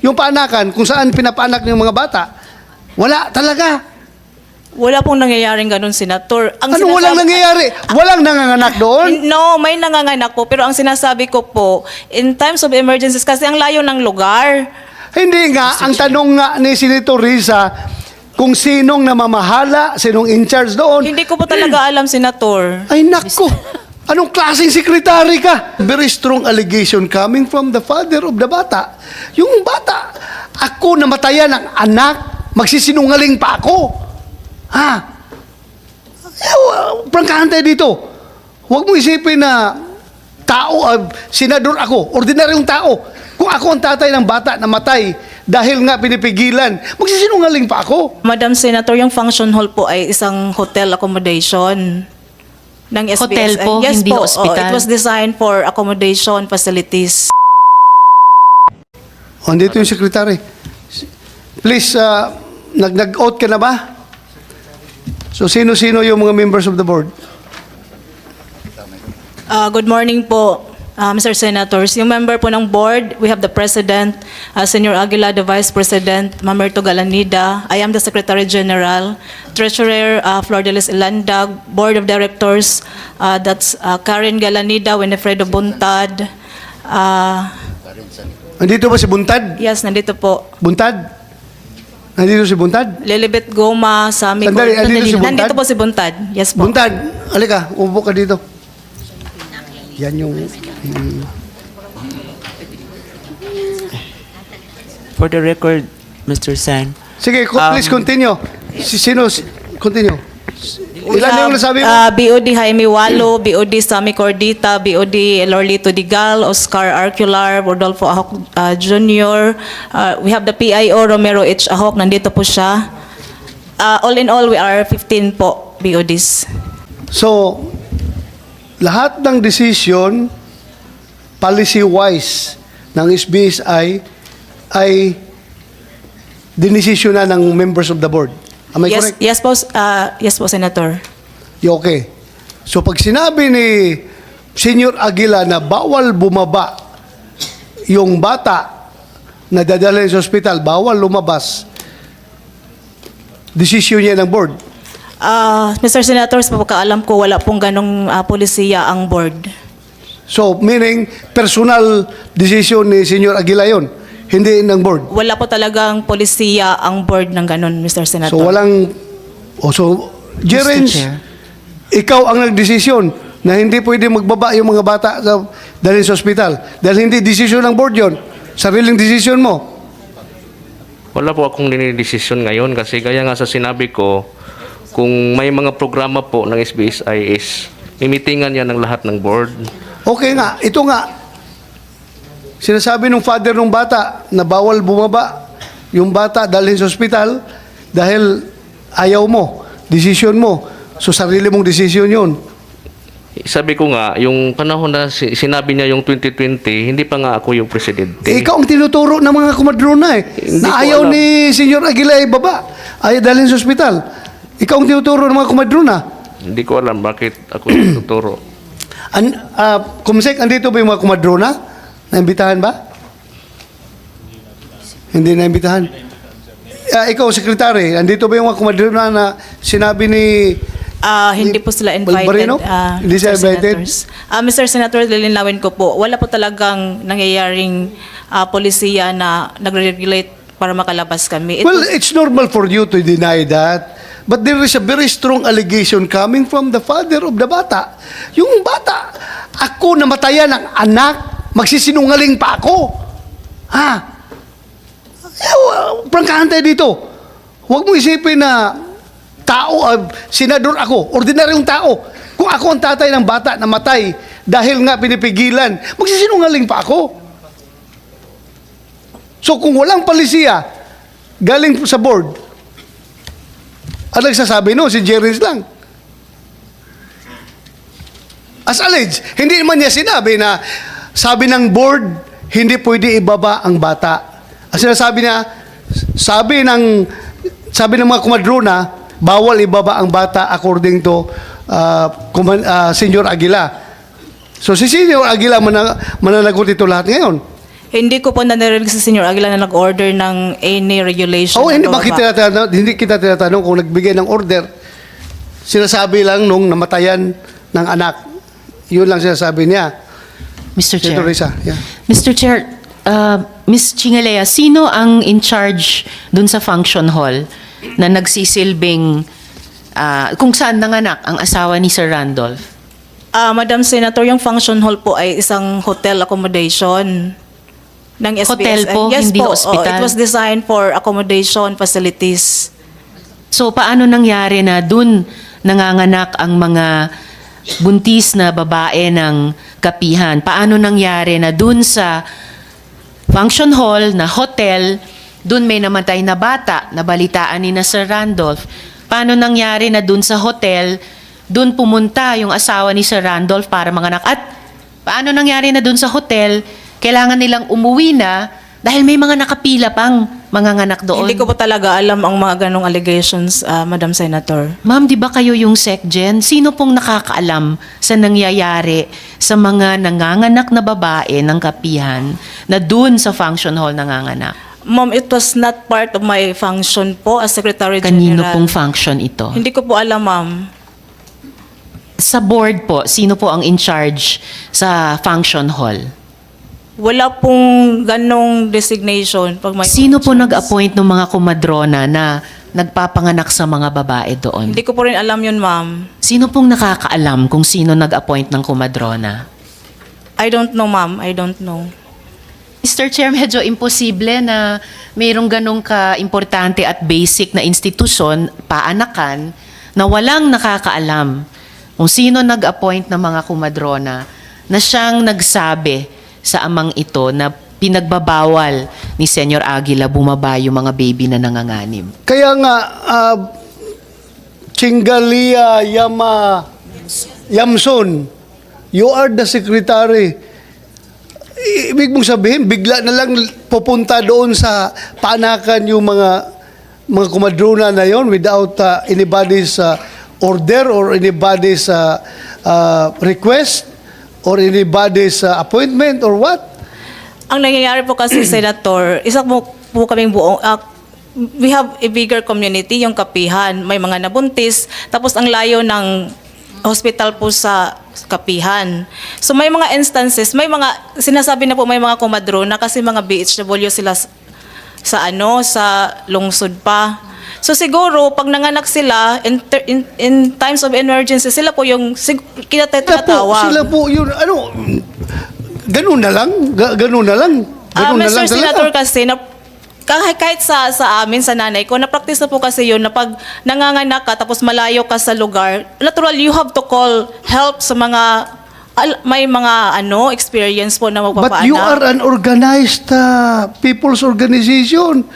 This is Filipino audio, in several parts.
yung paanakan, kung saan pinapaanak ng mga bata. Wala talaga. Wala pong nangyayaring ganun, Senator. Ang Ano walang nangyayari? Walang nanganganak doon? No, may nanganganak po. Pero ang sinasabi ko po, in times of emergencies, kasi ang layo ng lugar. Hindi nga, ang tanong nga ni Senator Risa, kung sinong namamahala, sinong in charge doon. Hindi ko po talaga alam, Senator. Ay nako! Anong klaseng sekretary ka? Very strong allegation coming from the father of the bata. Yung bata, ako namatayan ng anak, magsisinungaling pa ako. Ha? Eh, prangkahan tayo dito. Huwag mo isipin na tao, ah, senador ako, ordinaryong tao. Kung ako ang tatay ng bata na matay dahil nga pinipigilan, magsisinungaling pa ako. Madam Senator, yung function hall po ay isang hotel accommodation ng SBS. Hotel po, yes hindi po. hospital. Oh, it was designed for accommodation facilities. O, andito yung secretary. Please, uh, nag- nag-out ka na ba? So, sino-sino yung mga members of the board? Uh, good morning po, uh, Mr. Senators. Yung member po ng board, we have the President, uh, Senor Aguila, the Vice President, Mamerto Galanida. I am the Secretary General. Treasurer, uh, Flor de Lis Ilandag. Board of Directors, uh, that's uh, Karen Galanida, Winifredo Buntad. Uh, Andito ba si Buntad? yes, nandito po. Buntad? Nandito si Buntad? Lilibet Goma, Sami Sandali, andito si Buntad? Nandito po si Buntad. Yes po. Buntad, alika, upo ka dito. Yan yung... mm, For the record, Mr. San, Sige, co- Um, please continue. Si, sino? si- Continue. Ilan yung nasabi mo? Uh, BOD Jaime Walo, BOD Sami Cordita, BOD Lorlito Digal, Oscar Arcular, Rodolfo Ahok uh, Jr. Uh, we have the PIO Romero H. Ahok, nandito po siya. Uh, all in all, we are 15 po BODs. So, lahat ng decision, policy-wise, ng SBSI ay dinesisyon na ng members of the board. Am I yes, correct? yes po, uh, yes po, Senator. Yeah, Okay. So pag sinabi ni Senior Aguila na bawal bumaba yung bata na dadalhin sa ospital, bawal lumabas, desisyon niya ng board. Uh, Mr. Senator, sa pagkaalam ko, wala pong ganong uh, polisiya ang board. So meaning personal decision ni Senior Aguila yon, hindi ng board. Wala po talagang polisiya ang board ng ganon, Mr. Senator. So walang oh, so Jerens, ikaw ang nagdesisyon na hindi pwede magbaba yung mga bata sa dalhin sa ospital dahil hindi desisyon ng board yon. Sariling desisyon mo. Wala po akong dinidesisyon ngayon kasi gaya nga sa sinabi ko, kung may mga programa po ng SBSI is mimitingan yan ng lahat ng board. Okay nga, ito nga. Sinasabi ng father ng bata na bawal bumaba yung bata dalhin sa ospital dahil ayaw mo, desisyon mo. So sarili mong desisyon yun. Sabi ko nga, yung panahon na si- sinabi niya yung 2020, hindi pa nga ako yung presidente. Eh, ikaw ang tinuturo ng mga kumadrona eh. Hindi na ayaw alam. ni Senyor Aguila ay baba. Ayaw dalhin sa ospital. Ikaw ang tinuturo ng mga kumadrona. Hindi ko alam bakit ako tuturo. An, ah, Kumsek, andito ba yung mga kumadrona? Naimbitahan ba? Hindi naimbitahan. Ah, ikaw, sekretary, andito ba yung mga kumadrona na sinabi ni... Ah, hindi po sila invited. Balbarino? ah, Hindi sila Mr. invited? Ah, Mr. Senator, lilinawin ko po, wala po talagang nangyayaring ah, polisiya na nagre-regulate para makalabas kami. It Well, was- it's normal for you to deny that. But there is a very strong allegation coming from the father of the bata. Yung bata, ako namatayan ng anak, magsisinungaling pa ako. Ha? Eh, prangkahan tayo dito. Huwag mo isipin na tao, ah, senador ako, ordinaryong tao. Kung ako ang tatay ng bata na matay dahil nga pinipigilan, magsisinungaling pa ako. So kung walang palisiya, galing sa board, ang nagsasabi no, si Jerry's lang. As alleged, hindi naman niya sinabi na sabi ng board, hindi pwede ibaba ang bata. Ang sinasabi niya, sabi ng sabi ng mga kumadrona, bawal ibaba ang bata according to uh, uh, Senior Aguila. So si Senior Aguila mananagot ito lahat ngayon. Hindi ko po nanirinig si Senior Aguila na nag-order ng any regulation. Oh, hindi bakit tinatanong, hindi kita tinatanong kung nagbigay ng order. Sinasabi lang nung namatayan ng anak. Yun lang sinasabi niya. Mr. Chair. Senator Risa, yeah. Mr. Chair, uh, Ms. Chingalea, sino ang in charge dun sa function hall na nagsisilbing ah, kung saan nanganak ang asawa ni Sir Randolph? Ah, Madam Senator, yung function hall po ay isang hotel accommodation ng SBS. Hotel po, yes hindi po, hospital? oh, it was designed for accommodation facilities. So paano nangyari na dun nanganganak ang mga buntis na babae ng kapihan? Paano nangyari na dun sa function hall na hotel, dun may namatay na bata na balitaan ni na Sir Randolph? Paano nangyari na dun sa hotel, dun pumunta yung asawa ni Sir Randolph para manganak? At paano nangyari na dun sa hotel, kailangan nilang umuwi na dahil may mga nakapila pang manganganak doon? Hindi ko po talaga alam ang mga ganong allegations, ah, Madam Senator. Ma'am, di ba kayo yung SecGen? Sino pong nakakaalam sa nangyayari sa mga nanganganak na babae ng kapihan na dun sa function hall nanganganak? Ma'am, it was not part of my function po as Secretary Kanino General. pong function ito? Hindi ko po alam, ma'am. Sa board po, sino po ang in charge sa function hall? Wala pong ganong designation. Pag may Sino po nag-appoint ng mga kumadrona na nagpapanganak sa mga babae doon? Hindi ko po rin alam yun, ma'am. Sino pong nakakaalam kung sino nag-appoint ng kumadrona? I don't know, ma'am. I don't know. Mr. Chair, medyo imposible na mayroong ganong ka-importante at basic na institusyon, paanakan, na walang nakakaalam kung sino nag-appoint ng mga kumadrona na siyang nagsabi sa amang ito na pinagbabawal ni Senyor Aguila bumaba yung mga baby na nanganganim. Kaya nga, uh, Chingalia Yama Yamson, you are the secretary. Ibig mong sabihin, bigla na lang pupunta doon sa paanakan yung mga mga kumadrona na yon without uh, anybody's uh, order or anybody's uh, uh, request or anybody's uh, appointment or what? Ang nangyayari po kasi, Senator, isa po, po kaming buong, ah, we have a bigger community, yung kapihan. May mga nabuntis, tapos ang layo ng hospital po sa kapihan. So may mga instances, may mga, sinasabi na po may mga kumadrona kasi mga BHW sila s- sa ano, sa lungsod pa. So siguro, pag nanganak sila, in, in, in times of emergency, sila po yung sig- Sila po, kinatatawag. sila po yun, ano, ganun na lang, ga, ganun na lang. Ah, Ganun na Mr. lang Senator talaga. kasi na kahit, kahit sa sa amin sa nanay ko na-practice na po kasi yun na pag nanganganak ka tapos malayo ka sa lugar natural you have to call help sa mga al- may mga ano experience po na magpapaanak But you are an organized uh, people's organization.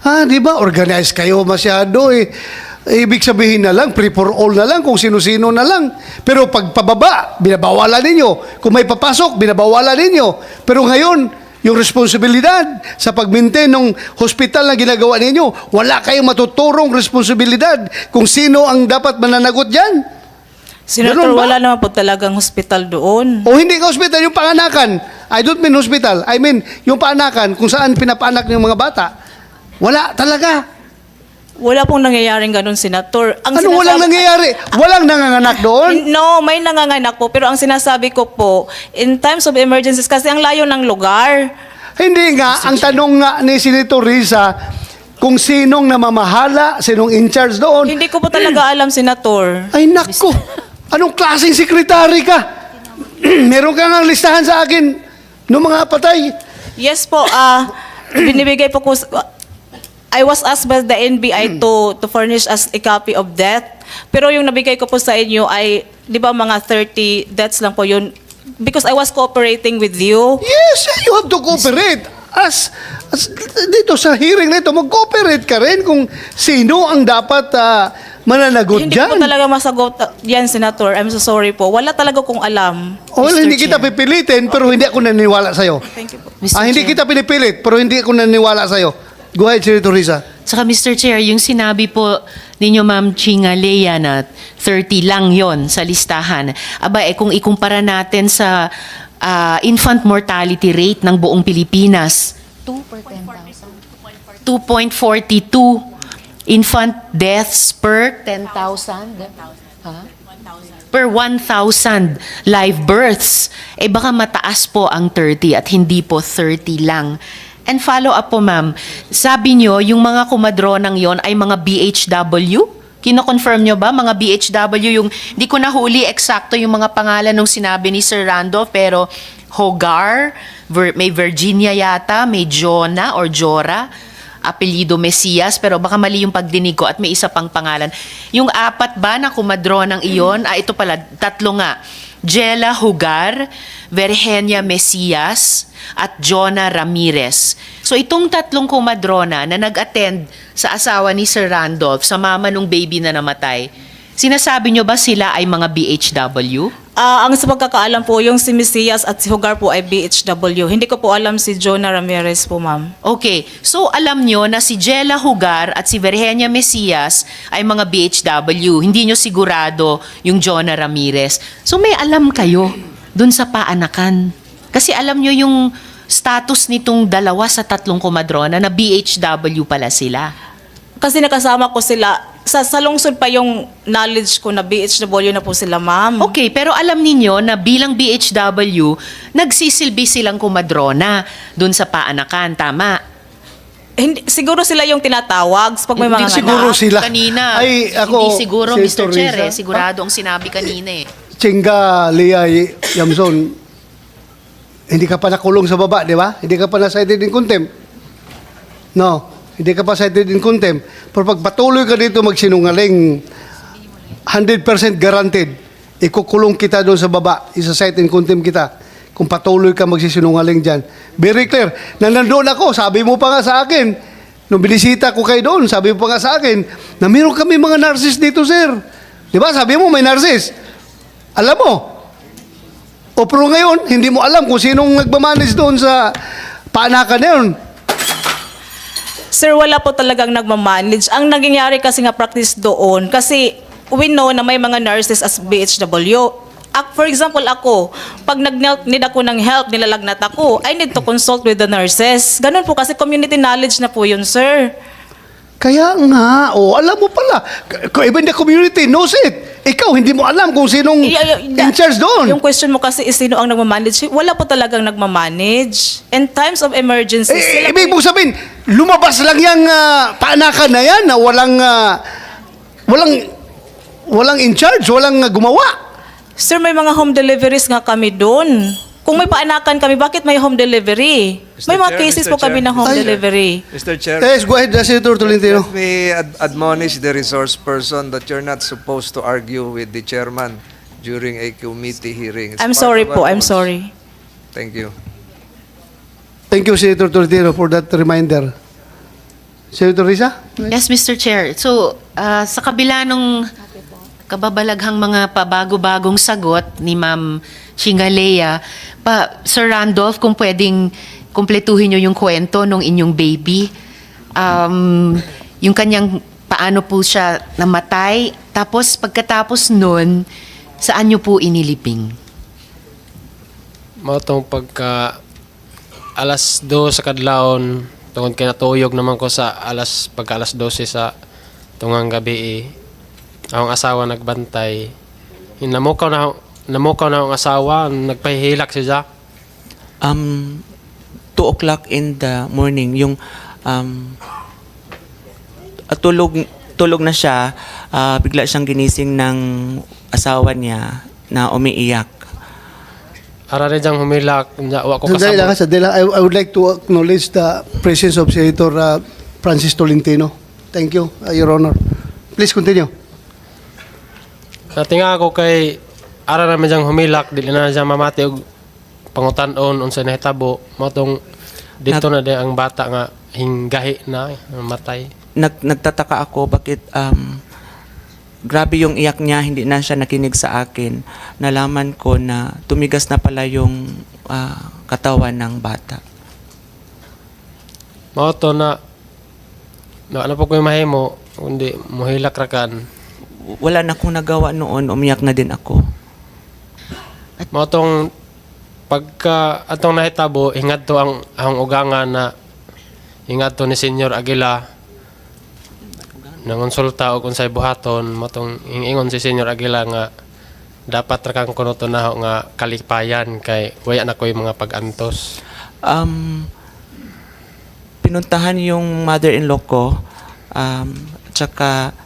Ha, di ba? Organized kayo masyado eh. Ibig sabihin na lang, free for all na lang, kung sino-sino na lang. Pero pag pababa, binabawalan ninyo. Kung may papasok, binabawalan ninyo. Pero ngayon, yung responsibilidad sa pag-maintain ng hospital na ginagawa ninyo, wala kayong matuturong responsibilidad kung sino ang dapat mananagot dyan. Senator wala naman po talagang hospital doon O hindi ka hospital, yung panganakan. I don't mean hospital. I mean yung paanakan kung saan pinapaanak ng mga bata. Wala talaga. wala pong nangyayaring ganun Senator ang Ano walang nangyayari? Walang nanganganak doon? No, may nanganganak po pero ang sinasabi ko po in times of emergencies kasi ang layo ng lugar Hindi nga. Ang tanong nga ni Senator Risa, kung sinong namamahala, sinong in charge doon. hindi ko po talaga alam Senator Ay nako, anong klaseng sekretary ka? Meron ka nga listahan sa akin ng mga patay. Yes po, ah binibigay po ko I was asked by the NBI to to furnish us a copy of that. Pero yung nabigay ko po sa inyo ay 'di ba mga 30 deaths lang po yun because I was cooperating with you. Yes, you have to cooperate. As, as dito sa hearing na ito, mag-cooperate ka rin kung sino ang dapat ah, mananagot Hindi dyan. ko talaga masagot ah, yan, Senator. I'm so sorry po. Wala talaga kong alam. Well, Mr. hindi kita Chair. pipilitin, pero hindi ako naniniwala sa'yo. Thank you po. Mr. Ah, hindi Chair. kita pinipilit, pero hindi ako naniniwala sa'yo. Go ahead, Senator Risa. Saka Mr. Chair, yung sinabi po ninyo Ma'am Chinga Lea na 30 lang yon sa listahan. Aba, eh kung ikumpara natin sa ah, infant mortality rate ng buong Pilipinas. 2.42 infant deaths per 10,000 Ha? per 1,000 live births. Eh baka mataas po ang 30 at hindi po 30 lang. And follow up po ma'am, sabi nyo yung mga kumadronang yon ay mga BHW? Kino-confirm nyo ba mga BHW yung, di ko nahuli eksakto yung mga pangalan nung sinabi ni Sir Randolph pero Hogar, Vir- may Virginia yata, may Jonah or Jora, apelido Mesias, pero baka mali yung pagdinig ko at may isa pang pangalan. Yung apat ba na kumadro ng iyon, ah, ito pala, tatlo nga. Jela Hugar, Virginia Mesias, at Jonah Ramirez. So itong tatlong kumadrona na nag-attend sa asawa ni Sir Randolph, sa mama nung baby na namatay, sinasabi nyo ba sila ay mga BHW? Ah, ang sa pagkakaalam po, yung si Mesias at si Hugar po ay BHW. Hindi ko po alam si Jonah Ramirez po, ma'am. Okay, so alam nyo na si Jella Hugar at si Virginia Mesias ay mga BHW. Hindi nyo sigurado yung Jonah Ramirez. So may alam kayo dun sa paanakan. Kasi alam nyo yung status nitong dalawa sa tatlong komadrona na BHW pala sila. Kasi nakasama ko sila, sa, sa lungsod pa yung knowledge ko na BHW na po sila, ma'am. Okay, pero alam ninyo na bilang BHW, nagsisilbi silang komadrona dun sa paanakan. Tama? Hindi, siguro sila yung tinatawag pag may Hindi mga siguro anak. sila. Kanina. Ay, ako, hindi siguro, si Mr. Chair. Teresa. Eh. Sigurado ang sinabi kanina eh. Chinga, Leah Yamson, hindi ka pa nakulong sa baba, di ba? Hindi ka pa na-cited in contempt. No, hindi ka pa cited in contempt. Pero pag patuloy ka dito magsinungaling, 100% guaranteed, ikukulong kita doon sa baba, isa-cite in contempt kita. Kung patuloy ka magsisinungaling dyan. Very clear. Na nandoon ako, sabi mo pa nga sa akin, nung binisita ko kayo doon, sabi mo pa nga sa akin, na meron kami mga narcissist dito, sir. Di ba? Sabi mo, may narcissist. Alam mo. O pero ngayon, hindi mo alam kung sinong nagmamanage doon sa paanakan na yun. Sir, wala po talagang nagmamanage. Ang nangyayari kasi nga practice doon, kasi we know na may mga nurses as BHW. Ak- For example, ako, pag nag-need ako ng help, nilalagnat ako, I need to consult with the nurses. Ganun po kasi community knowledge na po yun, sir. Kaya nga, o alam mo pala, even the community knows it. Ikaw, hindi mo alam kung sinong Y- y- in charge doon. Yung question mo kasi is sino ang nagmamanage. Wala po talagang nagmamanage. In times of emergency, Eh, sila ibig mong sabihin, lumabas lang yung ah, paanakan na yan na walang, ah, walang, walang in charge, walang ah, gumawa. Sir, may mga home deliveries nga kami doon. Kung may paanakan kami, bakit may home delivery? Mr. May mga Chair, cases Mr. po kami Chair. na home Ay. delivery. Mr. Chair, Yes, go ahead, Senator Tolentino. let me ad- admonish the resource person that you're not supposed to argue with the chairman during a committee hearing. It's I'm part sorry of po, I'm rules. sorry. Thank you. Thank you, Senator Tolentino, for that reminder. Senator Risa? Yes, Mr. Chair. So, ah, sa kabila nung kababalaghang mga pabago-bagong sagot ni Ma'am Chingalea, pa, Sir Randolph, kung pwedeng kumpletuhin nyo yung kwento nung inyong baby, um, yung kanyang paano po siya namatay, tapos pagkatapos nun, saan nyo po iniliping? Mao tong pagka alas 2 sa kadlawon tungod kay natuyog naman ko sa alas pagka alas 12 sa tungang gabi eh. Akong asawa nagbantay. Namukaw na namukaw na akong asawa, nagpahihilak si Jack. Um, 2 o'clock in the morning, yung um, at tulog, tulog na siya, ah, bigla siyang ginising ng asawa niya na umiiyak. Ara rin diyang humilak, nya- wa ko lang, kasabot. lang. I, I would like to acknowledge the presence of Senator uh, Francis Tolentino. Thank you, uh, Your Honor. Please continue. Natinga ako kay ara naman diyang humilak, dili na siya mamati og pangutan-on unsa nahitabo. Mao tong dito na di ang bata nga hinggahi na matay. Nag, nagtataka ako bakit um, grabe yung iyak niya, hindi na siya nakinig sa akin. Nalaman ko na tumigas na pala yung ah, katawan ng bata. Mao to na na ano po ko yung mahimo kundi muhilak rakan. Wala na akong nagawa noon, umiyak na din ako. Mao tong pagka atong nahitabo ingad to ang ang ugangan na ingad to ni Senyor Aguila nangonsulta og unsay buhaton matong ingon si Senyor Aguila nga dapat ra kang kuno na nga kalipayan kay waya na koy mga pag-antos Um, pinuntahan yung mother-in-law ko, um, tsaka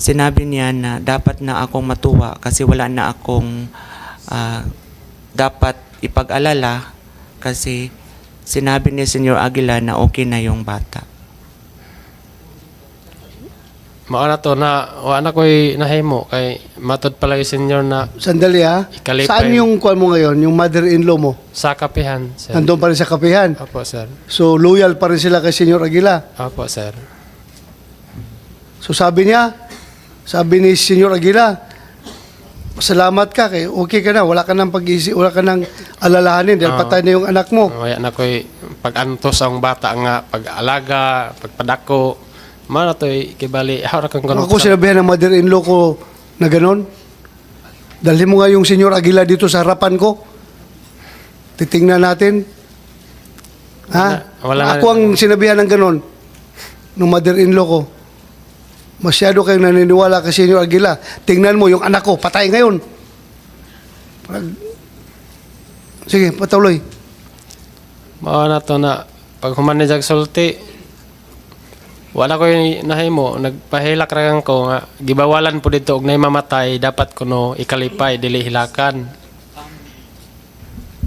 sinabi niya na dapat na akong matuwa kasi wala na akong ah, dapat ipag-alala kasi sinabi ni Senyor Aguila na okay na yung bata. Mao na to na wa na koy nahimo kay matod pala yung Senyor na Sandali ha. Ikalipay. Saan yung kuan mo ngayon? Yung mother-in-law mo? sa kapihan sir Nandun pa rin sa kapihan. Opo sir So, loyal pa rin sila kay Senyor Aguila. Opo sir So, sabi niya, sabi ni Senyor Aguila, salamat ka kay okay ka na, wala ka nang pag-isip, wala ka nang alalahanin dahil Oo. patay na yung anak mo. Waya na ko'y pag-antos ang bata nga, pag-alaga, pagpadako. Mana to'y kibali, hawra kang ganun. Ako sinabihan ng mother-in-law ko na ganon. Dalhin mo nga yung Senyor Aguila dito sa harapan ko. Titingnan natin. Ha? Wala- wala Ako ang sinabihan ng ganon ng mother-in-law ko. Masyado kayong naniniwala kay Senyor Aguila. Tingnan mo yung anak ko, patay ngayon. Sige, patuloy. Mao na to na, pag human ni Jag sulti, wala ko yung nahimo, nagpahilak ra ko nga, gibawalan po dito og nay mamatay, dapat kuno ikalipay, dili hilakan.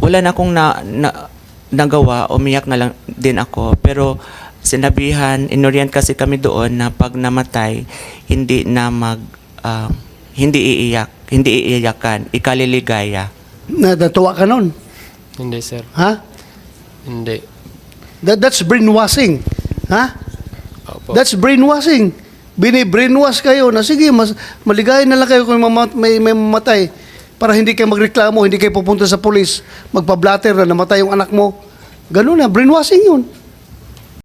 wala na akong na, na, nagawa, umiyak na lang din ako. Pero sinabihan, inorient kasi kami doon na pag namatay, hindi na mag, um, hindi iiyak, hindi iiyakan, ikaliligaya. Natatawa ka nun. Hindi sir, Ha? hindi. That, that's brainwashing. Ha? Opo. That's brainwashing. Bini-brainwash kayo na sige, mas maligaya na lang kayo kung may, may mamatay para hindi kayo magreklamo, hindi kayo pupunta sa pulis, magpa-blatter na namatay yung anak mo. Ganun na, brainwashing yun.